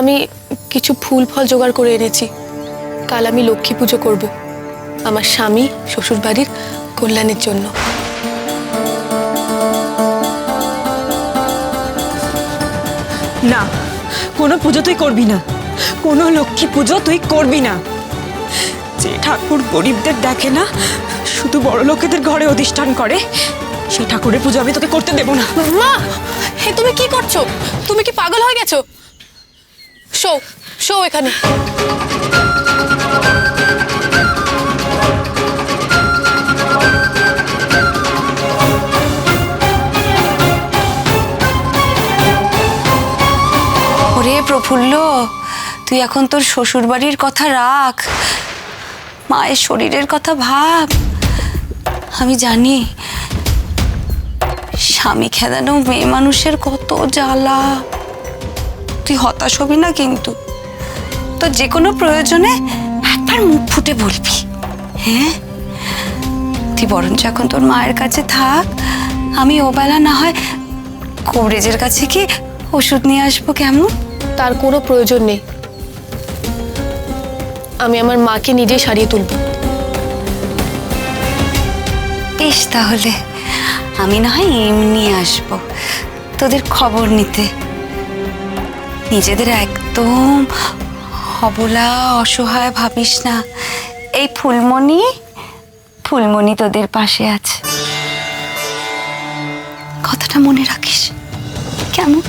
আমি কিছু ফুল ফল জোগাড় করে এনেছি। কাল আমি লক্ষ্মী পুজো করব আমার স্বামী শ্বশুরবাড়ির কল্যাণের জন্য। না কোনো পুজো তুই করবি না। কোনো লক্ষ্মী পুজো তুই করবি না। যে ঠাকুর গরিবদের দেখে না শুধু বড় লোকেদের ঘরে অধিষ্ঠান করে সেই ঠাকুরের পুজো আমি তোকে করতে দেবো না। মা হে তুমি কি করছ? তুমি কি পাগল হয়ে গেছো? শো শো এখানে। ওরে প্রফুল্ল, তুই এখন তোর শ্বশুর বাড়ির কথা রাখ। মায়ের শরীরের কথা ভাব। আমি জানি স্বামী খেদানো মেয়ে মানুষের কত জ্বালা। তুই হতাশ হবি না কিন্তু। তো যে কোনো প্রয়োজনে একবার মুখ ফুটে বলবি। হ্যাঁ? তুই বরঞ্চ এখন তোর মায়ের কাছে থাক। আমি ওবেলা না হয় কবরেজের কাছে কি ওষুধ নিয়ে আসব কেমন? তার কোনো প্রয়োজন নেই। আমি আমার মাকে নিজে সারিয়ে তুলব। বেশ তাহলে। আমি না হয় এমনি আসব। তোদের খবর নিতে। নিজেদের একদম অবলা, অসহায় ভাবিস না। এই ফুলমণি ফুলমণি তোদের পাশে আছে। কথাটা মনে রাখিস। কেমন?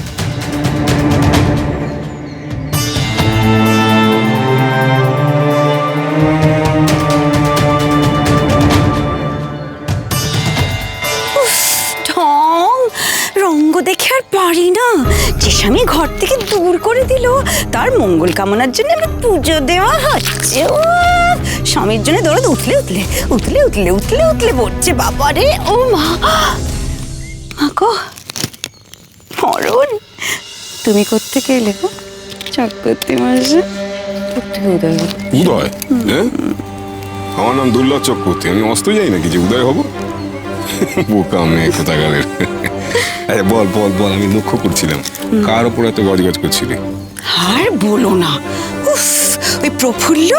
রঙ্গ দেখে আর পারি না। যে স্বামী ঘর থেকে দূর করে দিল তার মঙ্গল কামনার জন্য আমরা পুজো দেওয়া হচ্ছে। স্বামীর জন্য দরদ উঠলে উঠলে উঠলে উঠলে উঠলে উঠলে পড়ছে বাবারে ও মা মাগো মরণ। তুমি করতে গেলে গো? চক্রবর্তী মাসে উদয়। উদয়? হ্যাঁ? আমার নাম দুর্লভ চক্রবর্তী। আমি অস্ত যাই নাকি যে উদয় হব? বোকা মেয়ে কোথাকারের। আরে বল বল বল আমি লক্ষ্য করছিলাম। কার ওপর এত গজগজ করছিলি? আর বলো না। উফ ওই প্রফুল্ল?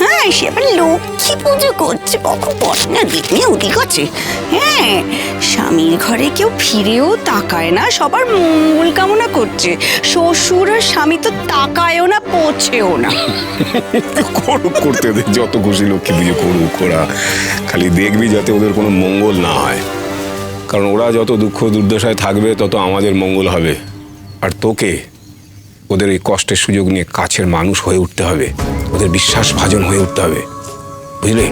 হ্যাঁ সে আবার লক্ষ্মী পুজো করছে কখন বসে না দিক নিয়ে উঠি করছে হ্যাঁ স্বামীর ঘরে কেউ ফিরেও তাকায় না সবার মঙ্গল কামনা করছে। শ্বশুর আর স্বামী তো তাকায়ও না পৌঁছেও না। করুক করতে যত খুশি লক্ষ্মী পুজো করুক ওরা। খালি দেখবি যাতে ওদের কোনো মঙ্গল না হয়। কারণ ওরা যত দুঃখ দুর্দশায় থাকবে, তত আমাদের মঙ্গল হবে। আর তোকে, ওদের এই কষ্টের সুযোগ নিয়ে কাছের মানুষ হয়ে উঠতে হবে। ওদের বিশ্বাস ভাজন হয়ে উঠতে হবে। বুঝলি?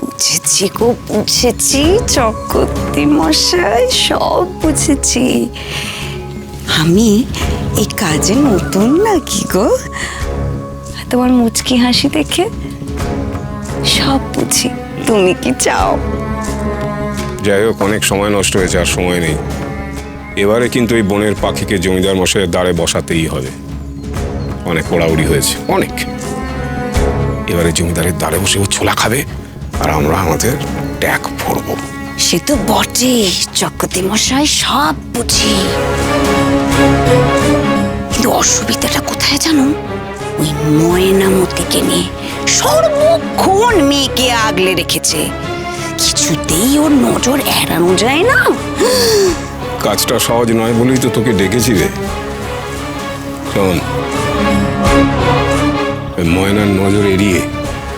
বুঝেছি গো, বুঝেছি। চক্রবর্তী মশাই, সব বুঝেছি। আমি এই কাজে নতুন নাকি গো? তোমার মুচকি হাসি দেখে সব বুঝি। তুমি কি চাও? যাই হোক, অনেক সময় নষ্ট হয়েছে আর সময় নেই। এবারে কিন্তু এই বনের পাখিকে জমিদার মশাইয়ের দ্বারে বসাতেই হবে। অনেক ওড়াউড়ি হয়েছে, অনেক। এবারে জমিদারের দ্বারে বসে ও ছোলা খাবে আর আমরা আমাদের ট্যাগ ভরবো। সে তো বটে, চক্রবর্তী মশাই সব বুঝি। কিন্তু অসুবিধাটা কোথায় জানো? ওই ময়নামতিকে নিয়ে সর্বক্ষণ মেয়েকে আগলে রেখেছে। কিছুতেই ওর নজর এড়ানো যায় না। কাজটা সহজ নয় বলেই তো তোকে ডেকেছি রে। শোন ময়নার নজর এড়িয়ে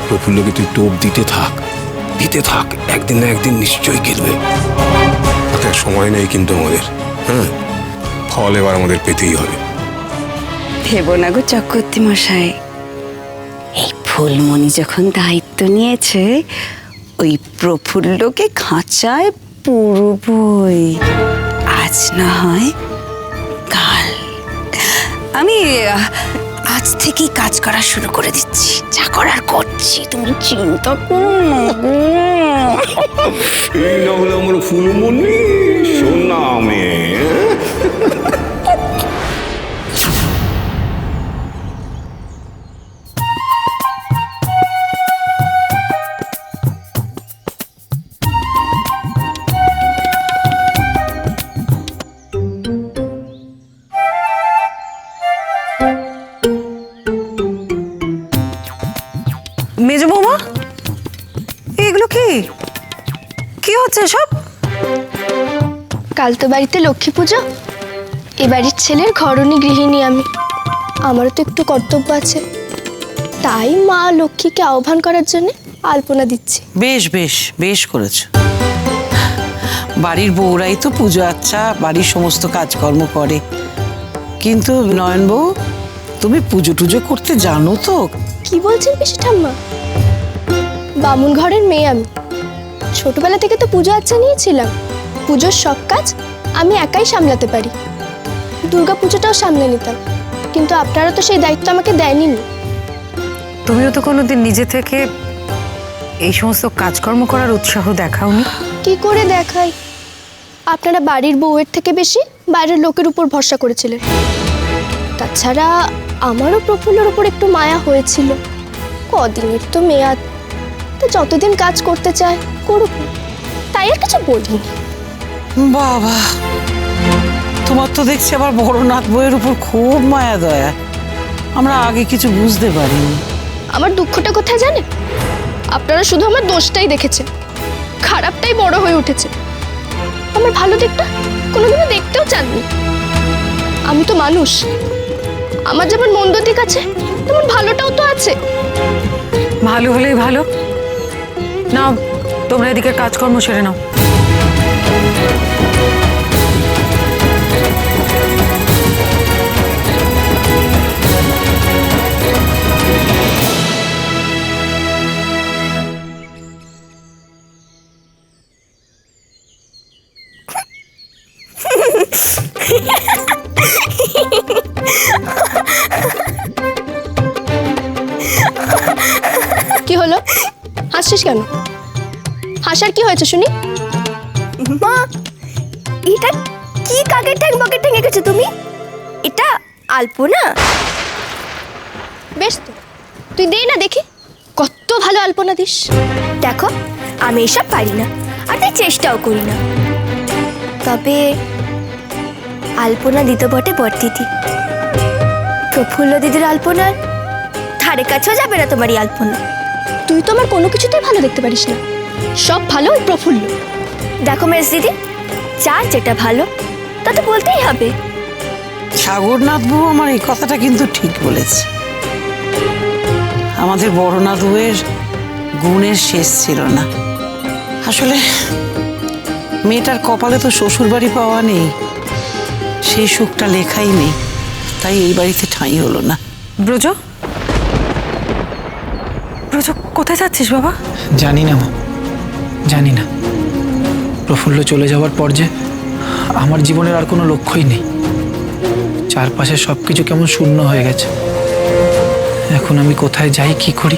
প্রফুল্লকে তুই টোপ দিতে থাক দিতে থাক একদিন না একদিন নিশ্চয়ই গেলবে। তাতে সময় নেই কিন্তু আমাদের হ্যাঁ ফল এবার আমাদের পেতেই হবে। ভেবো না গো চক্রবর্তী মশাই। এই ফুলমণি যখন দায়িত্ব নিয়েছে ওই প্রফুল্লকে খাঁচায় পুরবই। আজ না হয় কাল। আমি, আজ থেকেই কাজ করা শুরু করে দিচ্ছি। যা করার করছি, তুমি চিন্তা করো। এই না হলে আমার ফুলমণি, সোনা মেয়ে কাল তো বাড়িতে লক্ষ্মী পুজো। এ বাড়ির ছেলের ঘরণী গৃহিণী আমি। আমারও তো একটু কর্তব্য আছে। তাই মা লক্ষ্মীকে আহ্বান করার জন্য আলপনা দিচ্ছি। বেশ বেশ বেশ করেছ। বাড়ির বউরাই তো পুজো আচ্ছা বাড়ির সমস্ত কাজকর্ম করে। কিন্তু নয়ন বউ তুমি পুজো টুজো করতে জানো তো? কি বলছেন পিসি ঠাম্মা? বামুন ঘরের মেয়ে আমি। ছোটবেলা থেকে তো পুজো আচ্ছা নিয়েছিলাম। পুজোর সব কাজ আমি একাই সামলাতে পারি। দুর্গা পুজোটাও সামলে নিতাম কিন্তু আপনারা তো সেই দায়িত্ব আমাকে দেয়নি। তুমিও তো কোনোদিন নিজে থেকে এই সমস্ত কাজকর্ম করার উৎসাহ দেখাওনি? কি করে দেখাই? আপনারা বাড়ির বউয়ের থেকে বেশি বাইরের লোকের উপর ভরসা করেছিলেন। তাছাড়া আমারও প্রফুল্লর উপর একটু মায়া হয়েছিল। কদিনের তো মেয়াদ তো যতদিন কাজ করতে চায় করুক। তাই আর কিছু বলিনি। বাবা তোমার তো দেখছি আবার বড়নাথ বইয়ের উপর খুব মায়া দয়া। আমরা আগে কিছু বুঝতে পারিনি। আমার দুঃখটা কোথায় জানে আপনারা শুধু আমার দোষটাই দেখেছেন। খারাপটাই বড় হয়ে উঠেছে। আমার ভালো দিকটা কোনোদিনও দেখতেও চাননি। আমি তো মানুষ। আমার যেমন মন্দ দিক আছে তেমন ভালোটাও তো আছে। ভালো হলেই ভালো। নাও তোমরা এদিকে কাজকর্ম সেরে নাও। কি হলো? হাসছিস কেন? হাসার কি হয়েছে শুনি? মা এটা কি কাকের ঠ্যাং বকের ঠ্যাং এঁকেছো তুমি? এটা আলপনা। বেশ তো। তুই দে না দেখি। কত ভালো আলপনা দিস। দেখো আমি এসব পারি না আর তাই চেষ্টাও করি না। তবে আলপনা দিতে বটে বট দিদি প্রফুল্ল দিদির আলপনার ধারে কাছেও যাবে না তোমার এই আলপনা। তুই তো আমার কোনো কিছুতেই ভালো দেখতে পারিস না। সব ভালো ওই প্রফুল্ল। দেখো মেস দিদি যার যেটা ভালো তা তো বলতেই হবে। সাগরনাথ বউ আমার এই কথাটা কিন্তু ঠিক বলেছে। আমাদের বড়নাথ বউয়ের গুণের শেষ ছিল না। আসলে মেয়েটার কপালে তো শ্বশুর বাড়ি পাওয়া নেই। সেই সুখটা লেখাই নেই। তাই এই বাড়িতে ঠাঁই হলো না। ব্রজ? ব্রজ কোথায় যাচ্ছিস বাবা? জানি না মা। জানি না। প্রফুল্ল চলে যাওয়ার পর যে আমার জীবনের আর কোনো লক্ষ্যই নেই। চারপাশে সব কিছু কেমন শূন্য হয়ে গেছে। এখন আমি কোথায় যাই কি করি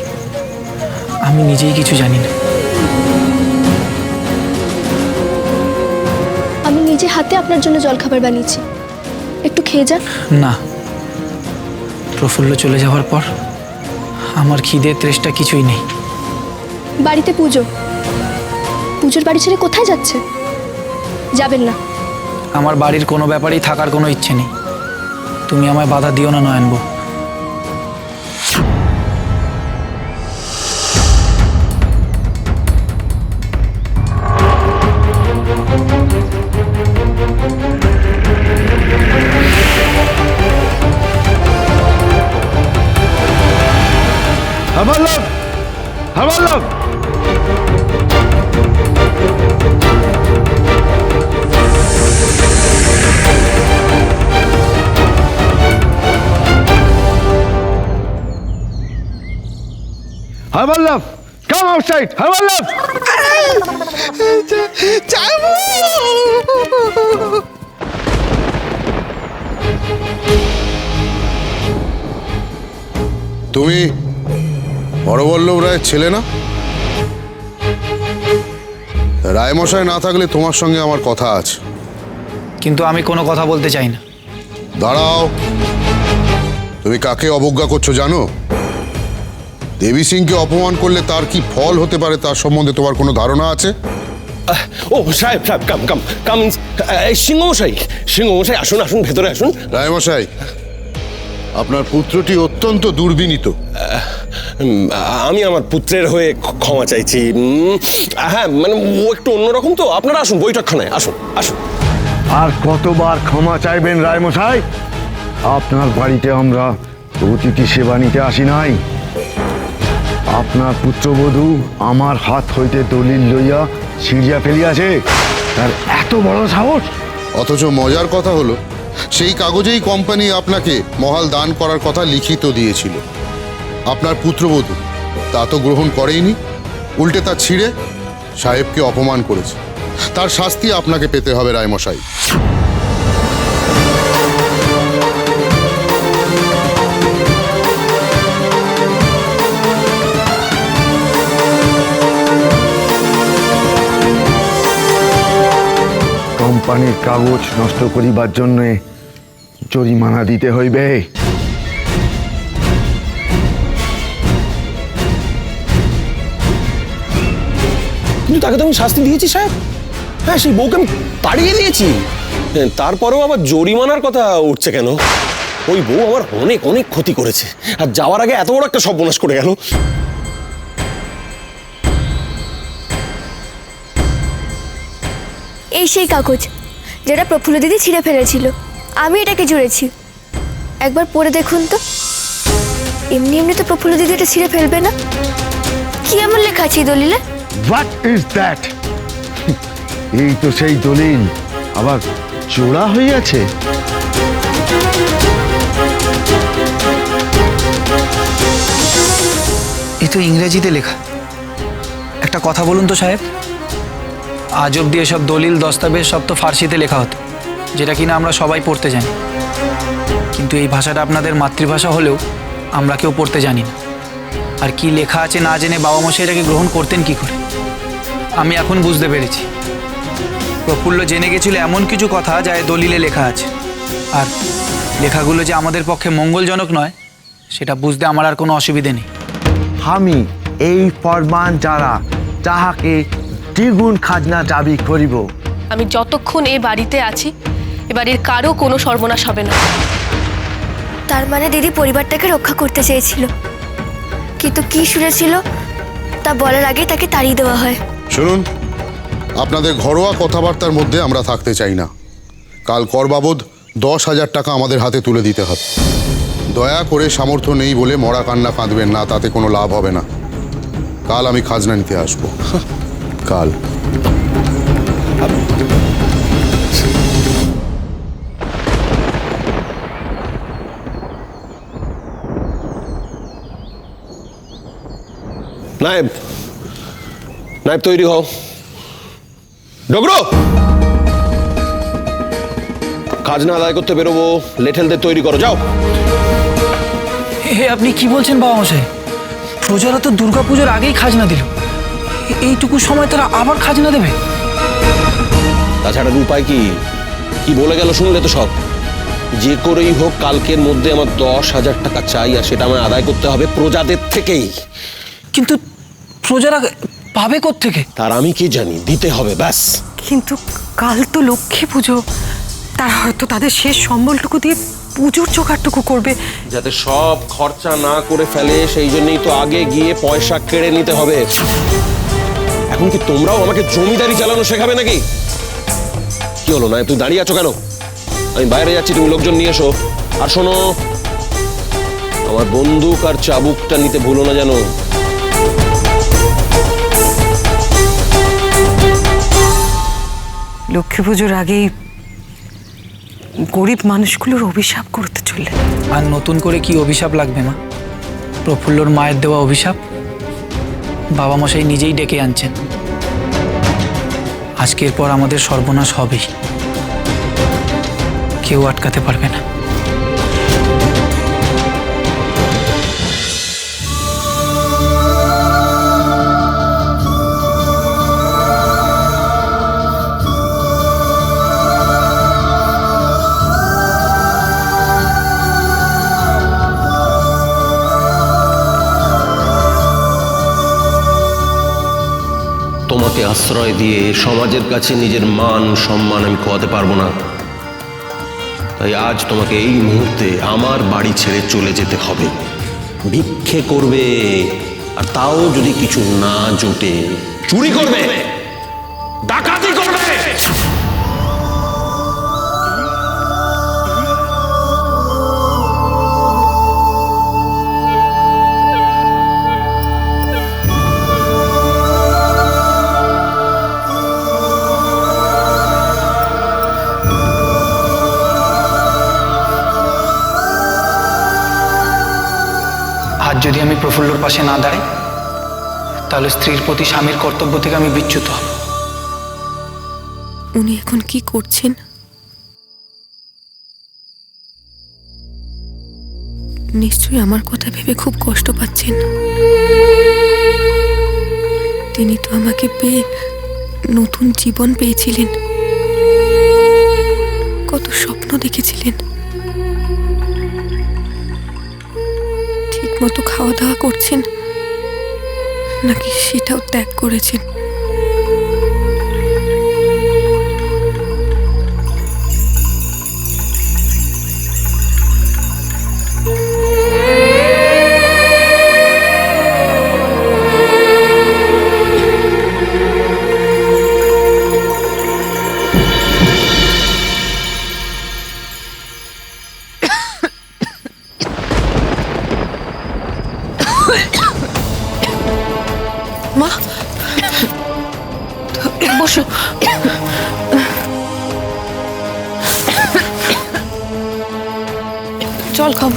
আমি নিজেই কিছু জানি না। আমি নিজে হাতে আপনার জন্য জলখাবার বানিয়েছি। একটু খেয়ে যান না। প্রফুল্ল চলে যাওয়ার পর আমার খিদে ত্রেসটা কিছুই নেই। বাড়িতে পুজো। পুজোর বাড়ি ছেড়ে কোথায় যাচ্ছে? যাবেন না। আমার বাড়ির কোনো ব্যাপারেই থাকার কোনো ইচ্ছে নেই। তুমি আমায় বাধা দিও না নয়নবু। ছেলে না? রায়মশাই না থাকলে তোমার সঙ্গে আমার কথা আছে। কিন্তু আমি কোনো কথা বলতে চাই না। দাঁড়াও। তুমি কাকে অবজ্ঞা করছ জানো? দেবী সিংকে অপমান করলে তার কি ফল হতে পারে তার সম্বন্ধে তোমার কোনো ধারণা আছে? ও সাহেব সাহেব কাম কাম কাম এই সিংহমশাই সিংহমশাই আসুন আসুন ভেতরে আসুন। রায়মশাই আপনার পুত্রটি অত্যন্ত দুর্বিনীত। আমি আমার পুত্রের হয়ে ক্ষমা চাইছি। হ্যাঁ মানে ও একটু অন্যরকম তো। আপনারা আসুন বৈঠকখানায় আসুন আসুন। আর কতবার ক্ষমা চাইবেন রায়মশাই? আপনার বাড়িতে আমরা অতিথি সেবা নিতে আসি নাই। আপনার পুত্রবধূ আমার হাত হইতে দলিল লইয়া ছিঁড়িয়া ফেলিয়াছে। তার এত বড় সাহস? অথচ মজার কথা হলো সেই কাগজেই কোম্পানি আপনাকে মহাল দান করার কথা লিখিত দিয়েছিল। আপনার পুত্রবধূ, তা তো গ্রহণ করেইনি। উল্টে তা ছিঁড়ে সাহেবকে অপমান করেছে। তার শাস্তি আপনাকে পেতে হবে, রায়মশাই। কোম্পানির কাগজ নষ্ট করিবার জন্য জরিমানা দিতে হইবে। কিন্তু তাকে তো আমি শাস্তি দিয়েছি সাহেব। হ্যাঁ সেই বউকে আমি তাড়িয়ে দিয়েছি। হ্যাঁ, তারপরেও আবার জরিমানার কথা উঠছে কেন? ওই বউ আমার অনেক অনেক ক্ষতি করেছে। আর যাওয়ার আগে এত বড় একটা সর্বনাশ করে গেল। এই সেই কাগজ যেটা প্রফুল্ল দিদি ছিঁড়ে ফেলেছিল। আমি এটাকে জুড়েছি। একবার পড়ে দেখুন তো। এমনি এমনি তো প্রফুল্ল দিদি এটা ছিঁড়ে ফেলবে না। কি এমন লেখা আছে এই দলিলে? হোয়াট ইজ দ্যাট এই তো সেই দলিল। আবার জোড়া হইয়াছে? এ তো ইংরেজিতে লেখা। একটা কথা বলুন তো সাহেব। আজ অব্দি এসব দলিল, দস্তাবেজ সব তো ফার্সিতে লেখা হতো, যেটা কিনা আমরা সবাই পড়তে জানি। কিন্তু এই ভাষাটা আপনাদের মাতৃভাষা হলেও আমরা কেউ পড়তে জানি না। আর কি লেখা আছে না জেনে বাবা মশাই এটাকে গ্রহণ করতেন কি করে? আমি এখন বুঝতে পেরেছি। প্রফুল্ল জেনে গেছিল এমন কিছু কথা যা দলিলে লেখা আছে। আর লেখাগুলো যে আমাদের পক্ষে মঙ্গলজনক নয়, সেটা বুঝতে আমার আর কোনো অসুবিধে নেই। আমি এই ফরমান যারা তাহাকে দ্বিগুণ খাজনা দাবি করিব। আমি যতক্ষণ এ বাড়িতে আছি এ বাড়ির কারও কোনো সর্বনাশ হবে না। তার মানে দিদি পরিবারটাকে রক্ষা করতে চেয়েছিল। কিন্তু কি শুনেছিল তা বলার আগে তাকে তাড়িয়ে দেওয়া হয়। শুনুন আপনাদের ঘরোয়া কথাবার্তার মধ্যে আমরা থাকতে চাই না। কাল কর বাবদ দশ হাজার টাকা আমাদের হাতে তুলে দিতে হবে। দয়া করে সামর্থ্য নেই বলে মরা কান্না কাঁদবেন না তাতে কোনো লাভ হবে না। কাল আমি খাজনা নিতে আসব। কাল। নায়েব নায়েব তৈরি হও। ডগরো খাজনা আদায় করতে বেরোবো, লেঠেলদের তৈরি করো, যাও। আপনি কি বলছেন বাবা মশাই? প্রজারা তো দুর্গাপুজোর আগেই খাজনা দিল। এইটুকু সময় তারা আবার খাজনা দেবে? তাছাড়া উপায় কি? কি বলে গেল শুনলে তো সব। যে করেই হোক কালকের মধ্যে আমার দশ হাজার টাকা চাই আর সেটা আমার আদায় করতে হবে প্রজাদের থেকেই। কিন্তু প্রজারা পাবে থেকে তার আমি কি জানি? দিতে হবে ব্যাস। কিন্তু কাল তো লক্ষ্মী পুজো। তারা হয়তো তাদের শেষ সম্বলটুকু দিয়ে পুজোর জোগাড়টুকু করবে। যাতে সব খরচা না করে ফেলে সেই জন্যই তো আগে গিয়ে পয়সা কেড়ে নিতে হবে। এখন কি তোমরাও আমাকে জমিদারি চালানো শেখাবে নাকি? কি হলো না তুই দাঁড়িয়ে আছো কেন? আমি বাইরে যাচ্ছি তুমি লোকজন নিয়ে এসো। আর শোনো আমার বন্দুক আর চাবুকটা নিতে ভুলো না যেন। লক্ষ্মী পুজোর আগেই গরিব মানুষগুলোর অভিশাপ করতে চললেন। আর নতুন করে কি অভিশাপ লাগবে মা? প্রফুল্লর মায়ের দেওয়া অভিশাপ? বাবা মশাই নিজেই ডেকে আনছেন। আজকের পর আমাদের সর্বনাশ হবেই। কেউ আটকাতে পারবে না। তোমাকে আশ্রয় দিয়ে সমাজের কাছে নিজের মান সম্মান আমি খোয়াতে পারব না। তাই আজ তোমাকে এই মুহূর্তে আমার বাড়ি ছেড়ে চলে যেতে হবে। ভিক্ষে করবে আর তাও যদি কিছু না জোটে চুরি করবে ডাকাতি করবে। প্রফুল্লর পাশে না দাঁড়াই, তাহলে স্ত্রীর প্রতি স্বামীর কর্তব্য থেকে আমি বিচ্যুত হব। উনি এখন কি করছেন? নিশ্চয়ই আমার কথা ভেবে খুব কষ্ট পাচ্ছেন। তিনি তো আমাকে পেয়ে নতুন জীবন পেয়েছিলেন। কত স্বপ্ন দেখেছিলেন। মতো খাওয়া দাওয়া করছেন? নাকি সেটাও ত্যাগ করেছেন? মা বসো। জল খাও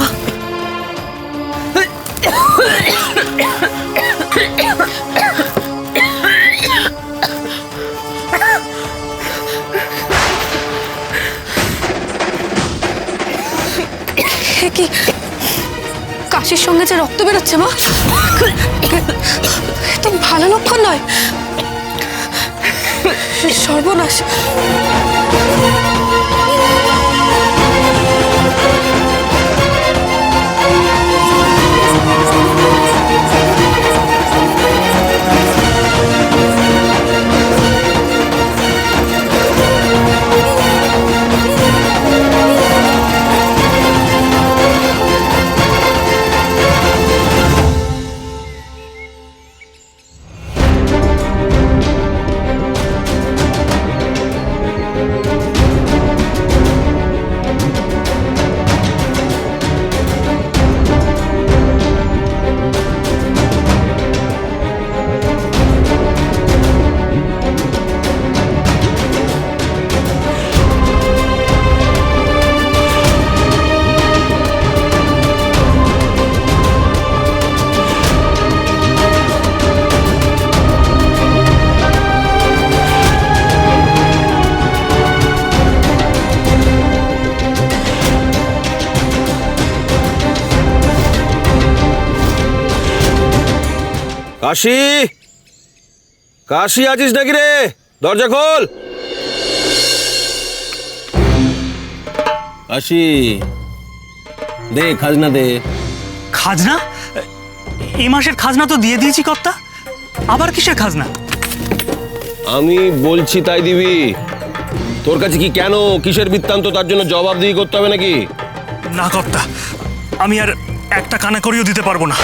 কি? কাশির সঙ্গে যে রক্ত বেরোচ্ছে মা। তো ভালো লক্ষণ নয়। সর্বনাশ। কাশি? কাশি আছিস নাকি রে? দরজা খোল। কাশি। দে খাজনা দে। খাজনা? এই মাসের খাজনা তো দিয়ে দিয়েছি কর্তা। আবার কিসের খাজনা? আমি বলছি তাই দিবি। তোর কাছে কি কেন কিসের বৃত্তান্ত? তার জন্য জবাবদিহি করতে হবে নাকি? না কর্তা আমি আর একটা কানা করিও দিতে পারব না।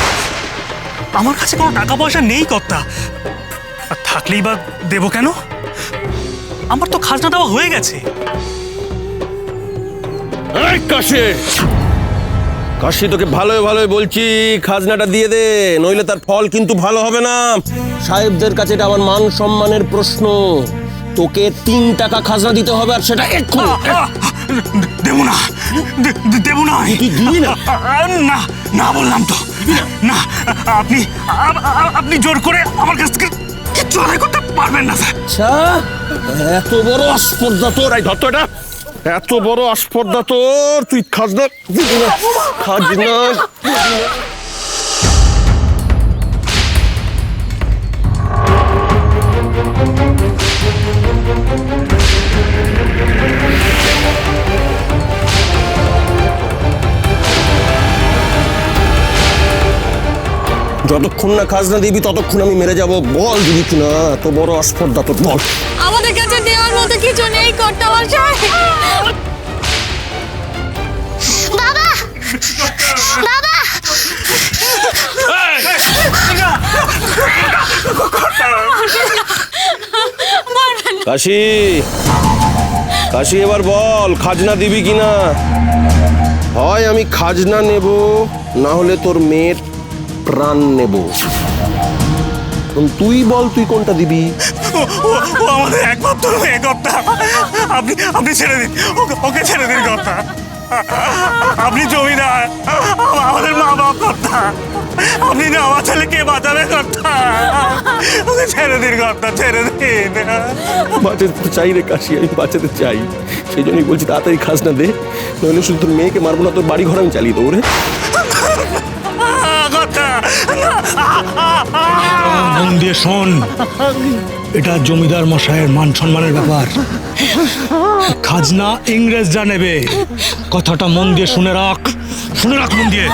আমার কাছে কোনো টাকা পয়সা নেই কর্তা। আর থাকলেই বা দেবো কেন? আমার তো খাজনা দেওয়া হয়ে গেছে। কাশি! কাশি তোকে ভালোই ভালোই বলছি খাজনাটা দিয়ে দে নইলে তার ফল কিন্তু ভালো হবে না। সাহেবদের কাছে এটা আমার মান সম্মানের প্রশ্ন। তোকে তিন টাকা খাজনা দিতে হবে আর সেটা এক্ষুনি! দেবো না দেবো না। না? না বললাম তো না আপনি আপনি জোর করে আমার কাছ থেকে কিচ্ছু আদায় করতে পারবেন না আচ্ছা এত বড় আস্পর্ধা তোর এই ধর তো এটা এত বড় আস্পর্ধা তোর তুই খাজনা। খাজনা যতক্ষণ না খাজনা দিবি ততক্ষণ আমি মেরে যাব। বল দিবি কিনা এত বড় আস্পর্ধা তোর বল আমাদের কাছে দেওয়ার মতো কিছু নেই কর্তা মশাই। বাবা! বাবা! কাশি কাশি এবার বল খাজনা দিবি কিনা? হয় আমি খাজনা নেব না হলে তোর মেয়ের প্রাণ নেব। তুই বল তুই কোনটা দিবি? ও- আমাদের একমাত্র মেয়ে কর্তা আপনি আপনি ছেড়ে দিন। ওকে ওকে ছেড়ে দিন কর্তা আপনি জমিদার। আমাদের মা বাপ কর্তা। আপনি না আমার ছেলেকে বাঁচাবে কর্তা? ওকে ছেড়ে দিন কর্তা ছেড়ে দিন। বাঁচাতে তো চাই রে কাশি আমি বাঁচাতে চাই। সেই জন্যই বলছি তাড়াতাড়ি খাস না দে। নইলে শুধু তোর মেয়েকে মারবো না তোর বাড়ি ঘর আমি চালিয়ে দেবো রে। মন দিয়ে শোন। এটা জমিদার মশাইয়ের মান সম্মানের ব্যাপার। খাজনা ইংরেজরা নেবে কথাটা মন দিয়ে শুনে রাখ। শুনে রাখ মন দিয়ে।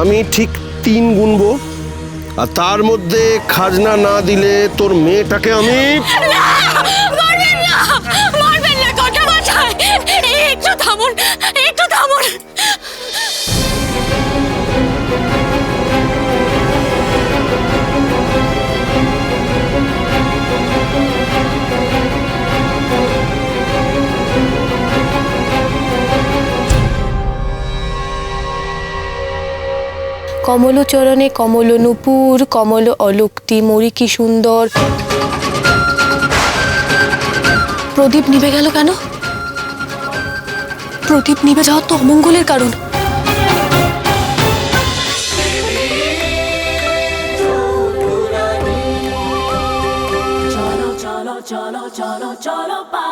আমি ঠিক তিন গুনবো আর তার মধ্যে খাজনা না দিলে তোর মেয়েটাকে আমি কমল চরণে কমল নুপুর কমল অলোকটি মরি কি সুন্দর। প্রদীপ নিভে গেল কেন? প্রদীপ নিভে যাওয়া তো অমঙ্গলের কারণ। cholo, cholo, cholo, palta.